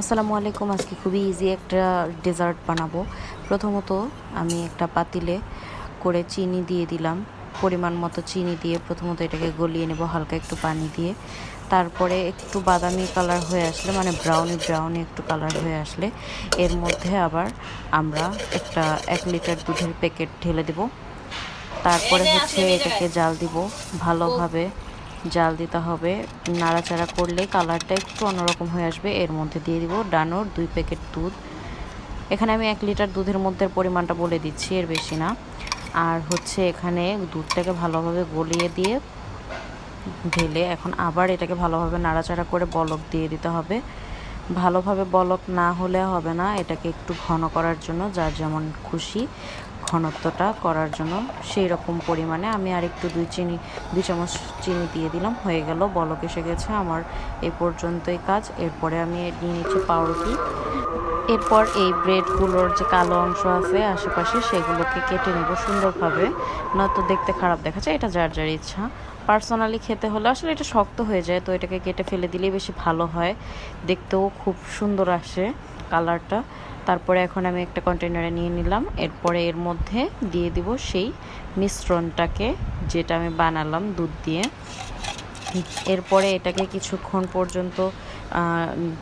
আসসালামু আলাইকুম। আজকে খুবই ইজি একটা ডেজার্ট বানাবো। প্রথমত আমি একটা পাতিলে করে চিনি দিয়ে দিলাম। পরিমাণ মতো চিনি দিয়ে প্রথমত এটাকে গলিয়ে নেব, হালকা একটু পানি দিয়ে। তারপরে একটু বাদামি কালার হয়ে আসলে মানে ব্রাউনি ব্রাউনি একটু কালার হয়ে আসলে, এর মধ্যে আবার আমরা একটা এক লিটার দুধের প্যাকেট ঢেলে দেব। তারপরে হচ্ছে এটাকে জাল দিব। ভালোভাবে জাল দিতে হবে। নাড়াচাড়া করলে কালারটা একটু অন্যরকম হয়ে আসবে। এর মধ্যে দিয়ে দিব ডানোর দুই প্যাকেট দুধ। এখানে আমি এক লিটার দুধের মধ্যে পরিমাণটা বলে দিচ্ছি, এর বেশি না। আর হচ্ছে এখানে দুধটাকে ভালোভাবে গলিয়ে দিয়ে ঢেলে এখন আবার এটাকে ভালোভাবে নাড়াচাড়া করে বলক দিয়ে দিতে হবে। ভালোভাবে বলক না হলে হবে না। এটাকে একটু ঘন করার জন্য যার যেমন খুশি। ঘনত্বটা করার জন্য সেই রকম পরিমাণে আমি আর একটু দুই চিনি, দুই চামচ চিনি দিয়ে দিলাম, হয়ে গেল, বলক এসে গেছে আমার এ পর্যন্তই কাজ। এরপরে আমি নিয়ে নিচ্ছি পাউরুটি। এরপর এই ব্রেডগুলোর যে কালো অংশ আছে আশেপাশে সেগুলোকে কেটে নেব সুন্দরভাবে। নয়তো দেখতে খারাপ দেখাচ্ছে, এটা যার যার ইচ্ছা। পার্সোনালি খেতে হলে, আসলে এটা শক্ত হয়ে যায়, তো এটাকে কেটে ফেলে দিলেই বেশি ভালো হয়। দেখতেও খুব সুন্দর আসে কালারটা। তারপরে এখন আমি একটা কন্টেনারে নিয়ে নিলাম। এরপরে এর মধ্যে দিয়ে দিব সেই মিশ্রণটাকে, যেটা আমি বানালাম দুধ দিয়ে। এরপরে এটাকে কিছুক্ষণ পর্যন্ত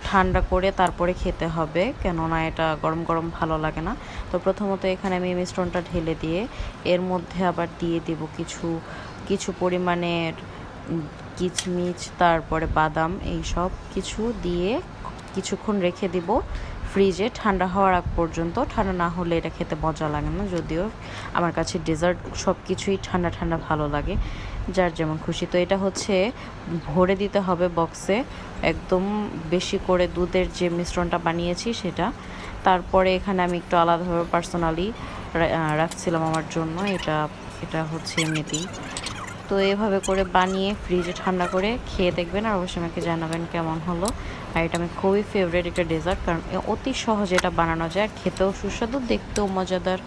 ঠান্ডা করে তারপরে খেতে হবে, কেননা এটা গরম গরম ভালো লাগে না। তো প্রথমত এখানে আমি মিশ্রণটা ঢেলে দিয়ে, এর মধ্যে আবার দিয়ে দেব কিছু কিছু পরিমাণের কিচমিচ, তারপরে বাদাম এই সব কিছু দিয়ে কিছুক্ষণ রেখে দিব। ফ্রিজে ঠান্ডা হওয়ার আগ পর্যন্ত, ঠান্ডা না হলে এটা খেতে মজা লাগে না। যদিও আমার কাছে ডেজার্ট সব কিছুই ঠান্ডা ঠান্ডা ভালো লাগে, যার যেমন খুশি। তো এটা হচ্ছে ভরে দিতে হবে বক্সে একদম বেশি করে দুধের যে মিশ্রণটা বানিয়েছি সেটা। তারপরে এখানে আমি একটু আলাদাভাবে পার্সোনালি রাখছিলাম আমার জন্য। এটা এটা হচ্ছে এমনিতেই। তো এভাবে করে বানিয়ে ফ্রিজে ঠান্ডা করে খেয়ে দেখবেন আর অবশ্যই আমাকে জানাবেন কেমন হলো। আর এটা আমি খুবই ফেভারিট একটা ডেজার্ট কারণ অতি সহজে এটা বানানো যায় খেতেও সুস্বাদু, দেখতেও মজাদার।